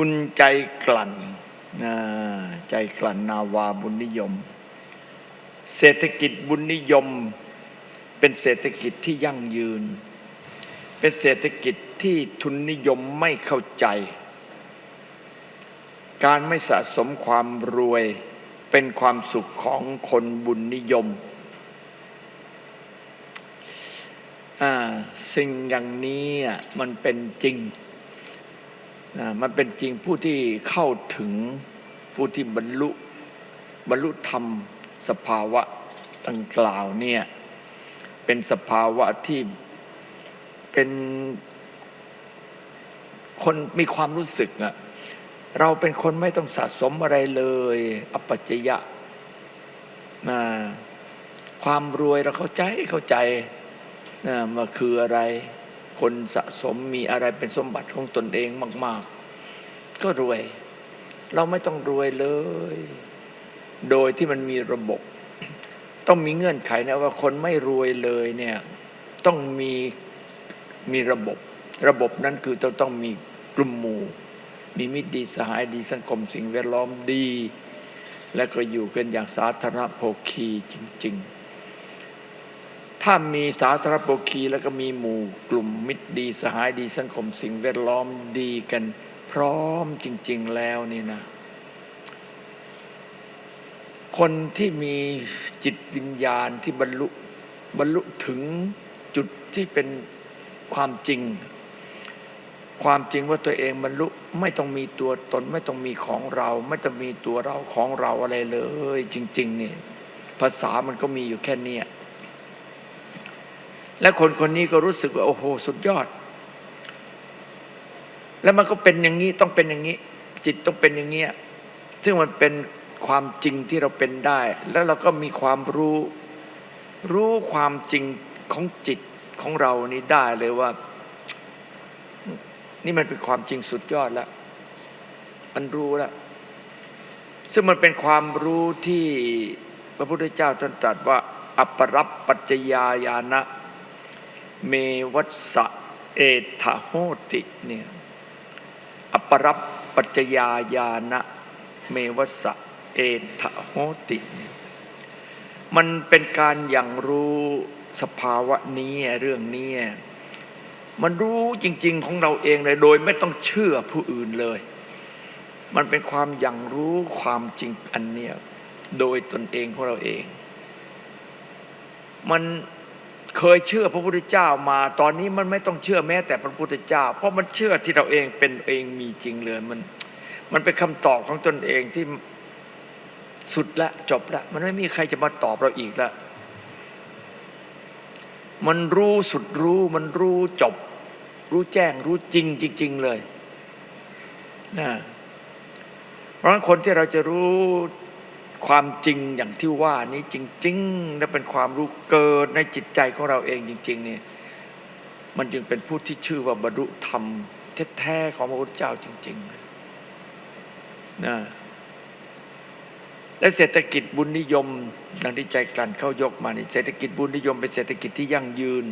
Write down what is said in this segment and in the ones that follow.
คุณใจกลั่นใจกลั่นนาวาบุญนิยม เศรษฐกิจบุญนิยม เป็นเศรษฐกิจที่ยั่งยืน เป็นเศรษฐกิจที่ทุนนิยมไม่เข้าใจ การไม่สะสมความรวยเป็นความสุขของคนบุญนิยม สิ่งอย่างนี้มันเป็นจริง นะมันเป็นจริงผู้ที่เข้าถึงผู้ที่บรรลุบรรลุธรรมสภาวะดังกล่าวเนี่ยเป็นสภาวะที่เป็นคนมีความรู้สึกอะเราเป็นคนไม่ต้องสะสมอะไรเลย อปัจจยะนะความรวยเราเข้าใจเข้าใจนะมาคืออะไร คนสะสมมีอะไรเป็นสมบัติของตนเองมาก ๆ ก็รวย เราไม่ต้องรวยเลย โดยที่มันมีระบบ ต้องมีเงื่อนไขนะว่าคนไม่รวยเลยเนี่ยต้องมีมีระบบ ระบบนั้นคือต้องต้องมีกลุ่มหมู่ มีมิตรดีสหายดีสังคมสิ่งแวดล้อมดี และก็อยู่กันอย่างสาธารณโภคีจริง ๆ ถ้ามีสาธารณโภคีแล้วก็มีหมู่กลุ่มมิตรดีสหายดีสังคมสิ่งแวดล้อมดีกัน พร้อมจริง ๆแล้วนี่นะ คนที่มีจิตวิญญาณที่บรรลุบรรลุถึงจุดที่เป็นความจริง ความจริงว่าตัวเองบรรลุไม่ต้องมีตัวตน ไม่ต้องมีของเรา ไม่ต้องมีตัวเราของเราอะไรเลย จริง ๆ นี่ ภาษามันก็มีอยู่แค่เนี้ย และคนคนนี้ก็รู้สึกว่าโอ้โห สุดยอด แล้วมันก็เป็นอย่างนี้ต้องเป็นอย่างนี้ จิตต้องเป็นอย่างเงี้ยซึ่งมันเป็นความจริงที่เราเป็นได้ แล้วเราก็มีความรู้ รู้ความจริงของจิตของเรานี้ได้เลยว่า นี่มันเป็นความจริงสุดยอดแล้ว มันรู้แล้ว ซึ่งมันเป็นความรู้ที่พระพุทธเจ้าตรัสตรัสว่า อัปรับปัจจยาญาณะ เมวัสะเอทะโหติเนี่ยอปรับปัจจยาญาณะเมวัสะเอทะโหติเนี่ยมันเป็นการอย่างรู้สภาวะนี้เรื่องนี้มันรู้จริง ๆ ของเราเองเลยโดยไม่ต้องเชื่อผู้อื่นเลย มันเป็นความอย่างรู้ความจริงอันเนี้ยโดยตนเองของเราเอง มัน เคยเชื่อพระพุทธเจ้ามา ตอนนี้มันไม่ต้องเชื่อแม้แต่พระพุทธเจ้า เพราะมันเชื่อที่เราเองเป็นเองมีจริงเลยมัน มันเป็นคำตอบของตนเองที่สุดละจบละ มันไม่มีใครจะมาตอบเราอีกละมันรู้สุดรู้มันรู้จบ รู้แจ้งรู้จริงจริง ๆ เลยนะเพราะฉะนั้นคนที่เราจะรู้ ความจริงอย่างที่ว่านี้จริงๆและเป็นความรู้เกิดในจิตใจของเราเองจริงๆเนี่ยมันจึงเป็นผู้ที่ชื่อว่าบรรลุธรรมแท้ๆของพระพุทธเจ้าจริงๆนะและเศรษฐกิจบุญนิยมดังที่ใจกลั่นเข้ายกมานี่เศรษฐกิจบุญนิยมเป็นเศรษฐกิจที่ยั่งยืน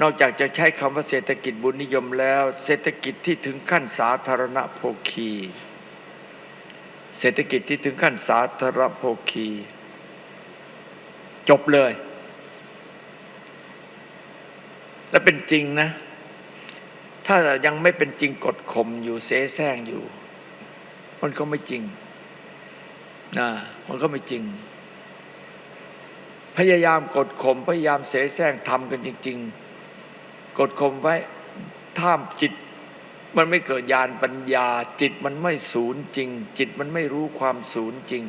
นอกจากจะใช้คำว่าเศรษฐกิจบุญนิยมแล้ว เศรษฐกิจที่ถึงขั้นสาธารณโภคี เศรษฐกิจที่ถึงขั้นสาธารณโภคี จบเลย และเป็นจริงนะ ถ้ายังไม่เป็นจริงกดข่มอยู่เสแสร้งอยู่ มันก็ไม่จริงนะมันก็ไม่จริง พยายามกดข่มพยายามเสแสร้งทำกันจริง ๆ กดข่มไว้ท่ามจิต มันไม่เกิดญาณปัญญา จิตมันไม่ศูนย์จริง จิตมันไม่รู้ความศูนย์จริง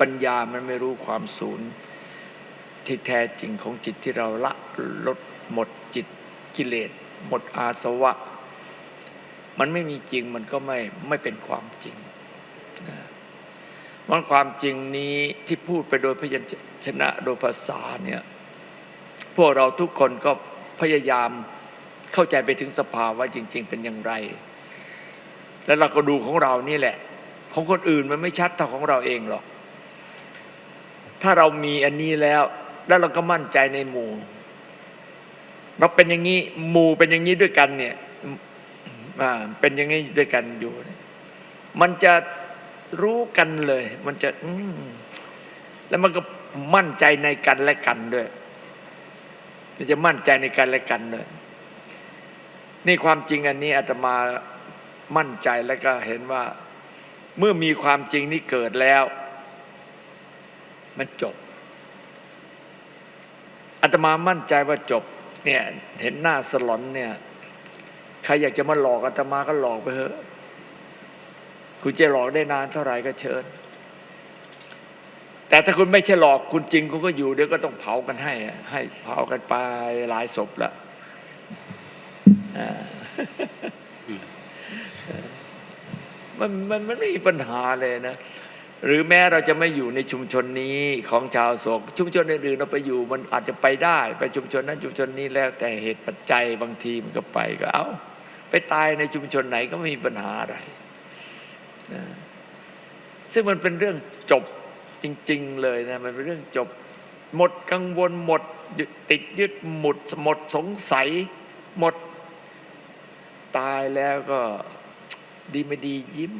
ปัญญามันไม่รู้ความศูนย์ที่แท้จริงของจิตที่เราละลดหมดจิตกิเลสหมดอาสวะ มันไม่มีจริงมันก็ไม่ไม่เป็นความจริงมันความจริงนี้ที่พูดไปโดยพยัญชนะโดยภาษาเนี่ยพวกเราทุกคนก็พยายาม เข้าใจไปถึงสภาวะจริง ๆ เป็นอย่างไร แล้วเราก็ดูของเรานี่แหละ ของคนอื่นมันไม่ชัดเท่าของเราเองหรอก ถ้าเรามีอันนี้แล้ว แล้วเราก็มั่นใจในหมู่ เราเป็นอย่างนี้หมู่เป็นอย่างนี้ด้วยกันเนี่ยเป็นอย่างนี้ด้วยกันอยู่ มันจะรู้กันเลย มันจะอืแล้วมันก็มั่นใจในกันและกันด้วยมันจะมั่นใจในกันและกันด้วย นี่ความจริงอันนี้อาตมามั่นใจแล้วก็เห็นว่า เมื่อมีความจริงนี้เกิดแล้ว มันจบอาตมามั่นใจว่าจบเนี่ยเห็นหน้าสลอนเนี่ยใครอยากจะมาหลอกอาตมาก็หลอกไปเถอะคุณจะหลอกได้นานเท่าไหร่ก็เชิญ แต่ถ้าคุณไม่ใช่หลอกคุณจริงคุณก็อยู่เดี๋ยวก็ต้องเผากันให้ ให้เผากันไปหลายศพละ มันมันมันไม่มีปัญหาเลยนะ หรือแม้เราจะไม่อยู่ในชุมชนนี้ของชาวโศก ชุมชนอื่นๆเราไปอยู่ มันอาจจะไปได้ ไปชุมชนนั้นชุมชนนี้แล้วแต่เหตุปัจจัยบางทีมันก็ไปก็เอาไปตายในชุมชนไหนก็ไม่มีปัญหาอะไรนะซึ่งมันเป็นเรื่องจบจริง ๆ เลยนะ มันเป็นเรื่องจบ หมดกังวลหมดยึดติดยึดหมดหมดสงสัย หมด ตายแล้วก็ดีไม่ดียิ้ม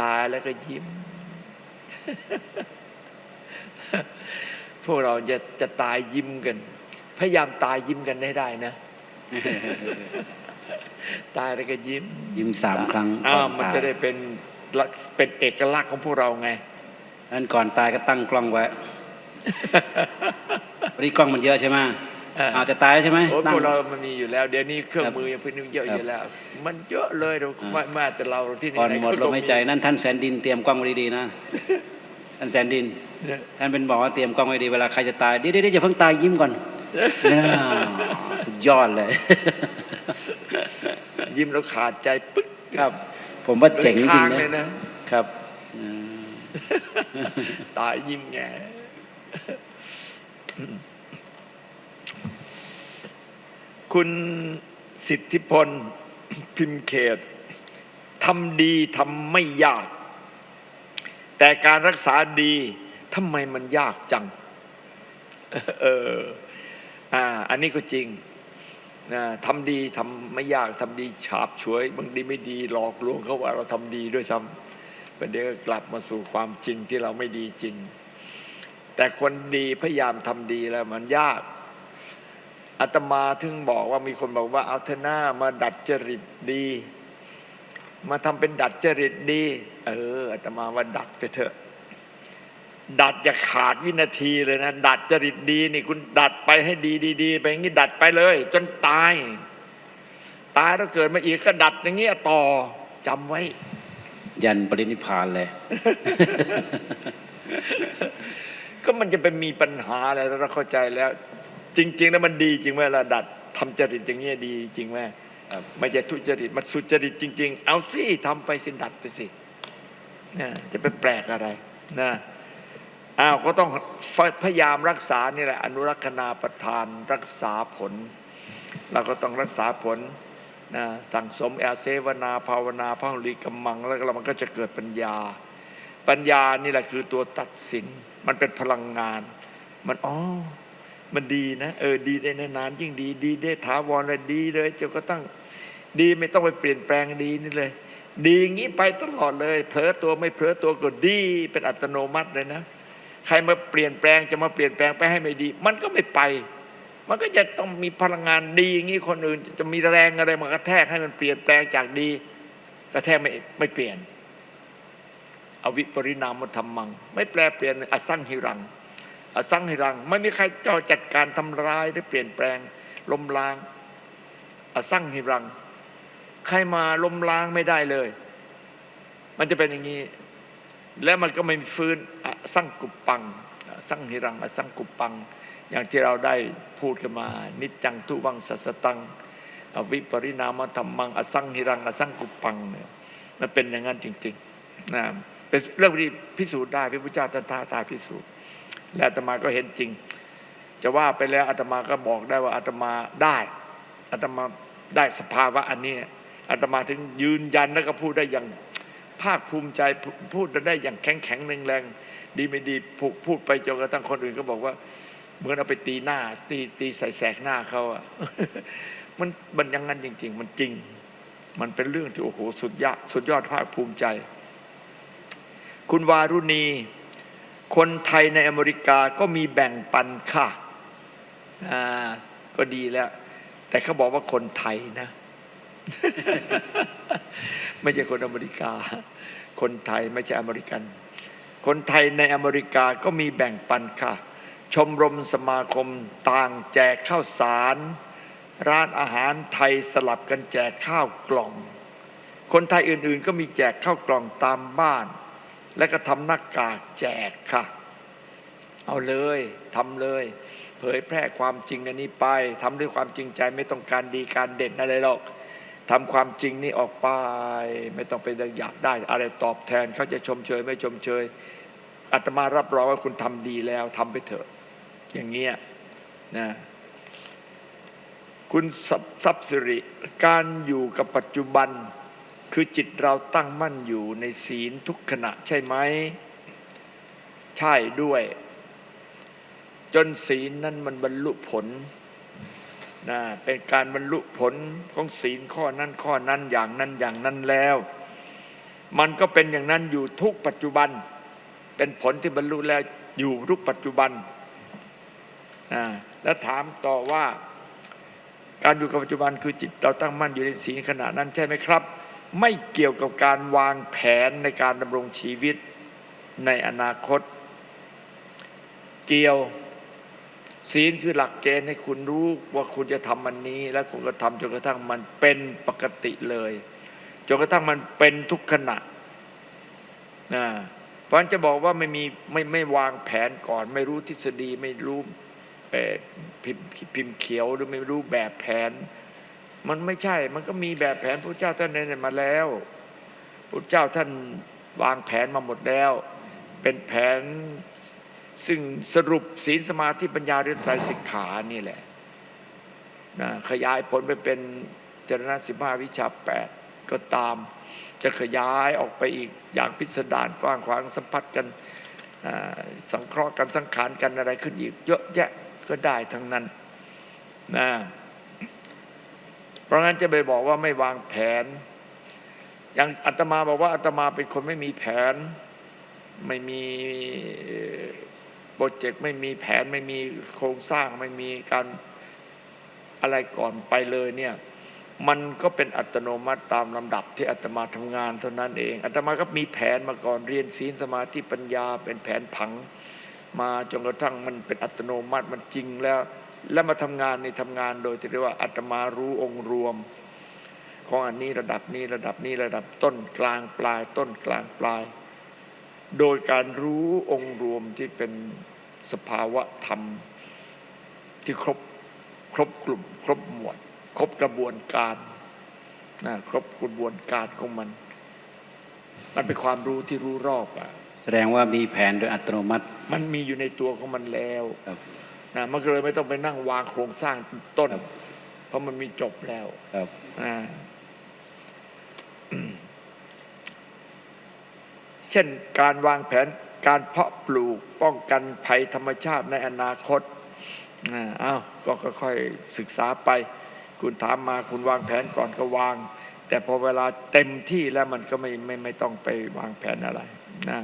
ตายแล้วก็ยิ้ม พวกเราจะจะตายยิ้มกัน พยายามตายยิ้มกันให้ได้นะ ตายแล้วก็ยิ้ม ยิ้มสามครั้งอ้าวก่อนมันตายจะได้เป็นลักษเป็นเอกลักษณ์ของพวกเราไงนั้นก่อนตายก็ตั้งกล้องไว้วันนี้กล้องมันเยอะใช่ไหม เอออาจจะตายแล้วใช่ไหมโอ้ยตั้พงวกเรามันมีอยู่แล้ว เดี๋ยวนี้เครื่องครับมือยังเพิ่งเยอะครับอยู่แล้ว มันเยอะเลยเราอ่าไม่ไม่แต่เราที่นี่ก่อนไหนหมดก็ลมหายใจนั่นท่านแสนดินเตรียมกล้องไว้ดีๆนะ ท่านแสนดิน เนี่ย ท่านเป็นบอกว่าเตรียมกล้องไว้ดีเวลาใครจะตายเดี๋ยวเดี๋ยวอย่าเพิ่งตายยิ้มก่อนเนี่ยสุดยอดเลย ยิ้มแล้วขาดใจปึ๊ก ครับ ผมว่าเจ๋งจริงค้างนะเลยนะครับอืมตายยิ้มแง คุณสิทธิพลพิมพ์เขตทำดีทำไม่ยาก แต่การรักษาดีทำไมมันยากจัง เอออ่าอันนี้ก็จริงทำดีทำไม่ยากทำดีฉาบฉวยบางดีไม่ดีหลอกลวงเขาว่าเราทำดีด้วยซ้ำประเดี๋ยวก็กลับมาสู่ความจริงที่เราไม่ดีจริง แต่คนดีพยายามทำดีแล้วมันยาก อาตมาถึงบอกว่ามีคนบอกว่าเอาเถอะหน้ามาดัดจริตดี มาทำเป็นดัดจริตดี เอออาตมาว่าดัดไปเถอะ ดัดอย่าขาดวินาทีเลยนะ ดัดจริตดีนี่คุณดัดไปให้ดีดีๆไปอย่างนี้ดัดไปเลย จนตาย ตายแล้วเกิดมาอีกก็ดัดอย่างนี้ต่อจำไว้ ยันปรินิพพานเลย ก็มันจะไปมีปัญหาอะไรเราเข้าใจแล้ว จริงๆแล้วมันดีจริงไหมล่ะดัดทำจริตอย่างเงี้ยดีจริงไหมไม่ใช่ทุจริตมันสุจริตจริง ๆ เอาสิทำไปสิดัดไปสินะจะไปแปลกอะไรนะอ้าวก็ต้องพยายามรักษานี่แหละอนุรักษณาประทานรักษาผล เราก็ต้องรักษาผลนะสั่งสมแอลเซวนาภาวนาพระหุลีกำมัง แล้วก็มันก็จะเกิดปัญญา ปัญญานี่แหละคือตัวตัดสิน มันเป็นพลังงาน มันอ๋อ มันดีนะเออดีได้นานๆยิ่งดี ดีได้ถาวรเลยดีเลยจนก็ตั้งดีไม่ต้องไปเปลี่ยนแปลงดีนี่เลย ดีอย่างนี้ไปตลอดเลยเผลอตัวไม่เผลอตัวก็ดีเป็นอัตโนมัติเลยนะ ใครมาเปลี่ยนแปลงจะมาเปลี่ยนแปลงไปให้ไม่ดี มันก็ไม่ไป มันก็จะต้องมีพลังงานดีอย่างนี้คนอื่น จะมีแรงอะไรมากระแทกให้มันเปลี่ยนแปลงจากดีกระแทกไม่ไม่เปลี่ยน อวิปริณามธรรมัง ไม่แปลเปลี่ยนอสังหิรัง อสังหิรังไม่มีใครจะจัดการทำลายหรือเปลี่ยนแปลงล้มล้าง อสังหิรัง ใครมาล้มล้างไม่ได้เลย มันจะเป็นอย่างนี้ แล้วมันก็ไม่มีฟื้นอสังกุปปังอสังหิรังอสังกุปปัง อย่างที่เราได้พูดกันมา นิจจังทุวังสัสตังอวิปริณามธรรมัง อสังหิรัง อสังกุปปังเนี่ยมันเป็นอย่างนั้นจริงๆนะเป็นเรื่องที่พิสูจน์ได้พระพุทธเจ้าตรัสท้าทายพิสูจน์ และอาตมาก็เห็นจริง จะว่าไปแล้วอาตมาก็บอกได้ว่าอาตมาได้อาตมาได้สภาวะอันนี้อาตมาถึงยืนยันแล้วก็พูดได้อย่างภาคภูมิใจพูพูดได้อย่างแข็งแข็งแรงแรงดีไม่ดีพูดไปจนกระทั่งคนอื่นก็บอกว่า เหมือนเอาไปตีหน้า ตีตีใส่แสกหน้าเขาอะมันมันยังงั้นจริง ๆ มันจริง มันเป็นเรื่องที่โอ้โหสุดยอดสุดยอดภาคภูมิใจ คุณวารุณี คนไทยในอเมริกาก็มีแบ่งปันค่ะอ่าก็ดีแล้ว แต่เขาบอกว่าคนไทยนะ ไม่ใช่คนอเมริกา คนไทยไม่ใช่อเมริกัน คนไทยในอเมริกาก็มีแบ่งปันค่ะ ชมรมสมาคมต่างแจกข้าวสาร ร้านอาหารไทยสลับกันแจกข้าวกล่อง คนไทยอื่นๆ ก็มีแจกข้าวกล่องตามบ้าน และก็ทำหน้ากากแจกค่ะ เอาเลยทำเลย เผยแพร่ความจริงอันนี้ไปทำด้วยความจริงใจไม่ต้องการดีการเด่นอะไรหรอกทำความจริงนี้ออกไป ไม่ต้องไปอยากได้อะไรตอบแทนเขาจะชมเชยไม่ชมเชยอาตมารับรองว่าคุณทำดีแล้วทำไปเถอะ อย่างเงี้ยนะคุณสัพทรัพย์สิริการอยู่กับปัจจุบัน คือจิตเราตั้งมั่นอยู่ในศีลทุกขณะใช่ไหม ใช่ด้วย จนศีลนั้นมันบรรลุผลนะเป็นการบรรลุผลของศีลข้อนั้นข้อนั้นอย่างนั้นอย่างนั้นแล้ว มันก็เป็นอย่างนั้นอยู่ทุกปัจจุบัน เป็นผลที่บรรลุแล้วอยู่ทุกปัจจุบันนะแล้วถามต่อว่า การอยู่กับปัจจุบันคือจิตเราตั้งมั่นอยู่ในศีลขณะนั้นใช่ไหมครับ ไม่เกี่ยวกับการวางแผนในการดำรงชีวิตในอนาคต เกี่ยวศีลคือหลักเกณฑ์ให้คุณรู้ว่าคุณจะทำมันนี้ และคุณก็ทำจนกระทั่งมันเป็นปกติเลยจนกระทั่งมันเป็นทุกขณะนะเพราะฉะนั้นจะบอกว่าไม่มีไม่ไม่วางแผนก่อน ไม่รู้ทฤษฎีไม่รู้เอ่อพิมพ์พิมพ์เขียวหรือไม่รู้แบบแผน มันไม่ใช่ มันก็มีแบบแผนพระเจ้าท่านเนมาแล้วพระเจ้าท่านวางแผนมาหมดแล้ว เป็นแผนซึ่งสรุปศีลสมาธิปัญญาเรื่องไตรสิกขานี่แหละนะขยายผลไปเป็นจรณะสิบห้าวิชาแปดก็ตาม จะขยายออกไปอีกอย่างพิสดารกว้างขวางสัมผัสกันสังเคราะห์กันสังขารกันอะไรขึ้นอีกเยอะแยะก็ได้ทั้งนั้นนะ เพราะงั้นจะไปบอกว่าไม่วางแผน อย่างอาตมาบอกว่าอาตมาเป็นคนไม่มีแผน ไม่มีโปรเจกต์ไม่มีแผนไม่มีโครงสร้างไม่มีการอะไรก่อนไปเลยเนี่ยมันก็เป็นอัตโนมัติตามลำดับที่อาตมาทำงานเท่านั้นเองอาตมาก็มีแผนมาก่อนเรียนศีลสมาธิปัญญาเป็นแผนผัง มาจนกระทั่งมันเป็นอัตโนมัติมันจริงแล้ว แล้วมาทำงานในทำงานโดยที่เรียกว่าอาตมารู้องค์รวม ของอันนี้ระดับนี้ระดับนี้ระดับต้นกลางปลาย ต้นกลางปลาย โดยการรู้องค์รวมที่เป็นสภาวะธรรมที่ครบครบกลุ่ม ครบหมวด ครบกระบวนการนะครบกระบวนการของมัน มันเป็นความรู้ที่รู้รอบอะแสดงว่ามีแผนโดยอัตโนมัติ มันมีอยู่ในตัวของมันแล้วครับ นะมันก็เลยไม่ต้องไปนั่งวางโครงสร้างต้นครับเพราะมันมีจบแล้วครับอ่าอืมเช่นการวางแผนการเพาะปลูกป้องกันภัยธรรมชาติในอนาคตอ่าอ้าวก็ค่อยๆศึกษาไป คุณถามมาคุณวางแผนก่อนก็วาง แต่พอเวลาเต็มที่แล้วมันก็ไม่ไม่ไม่ต้องไปวางแผนอะไรนะ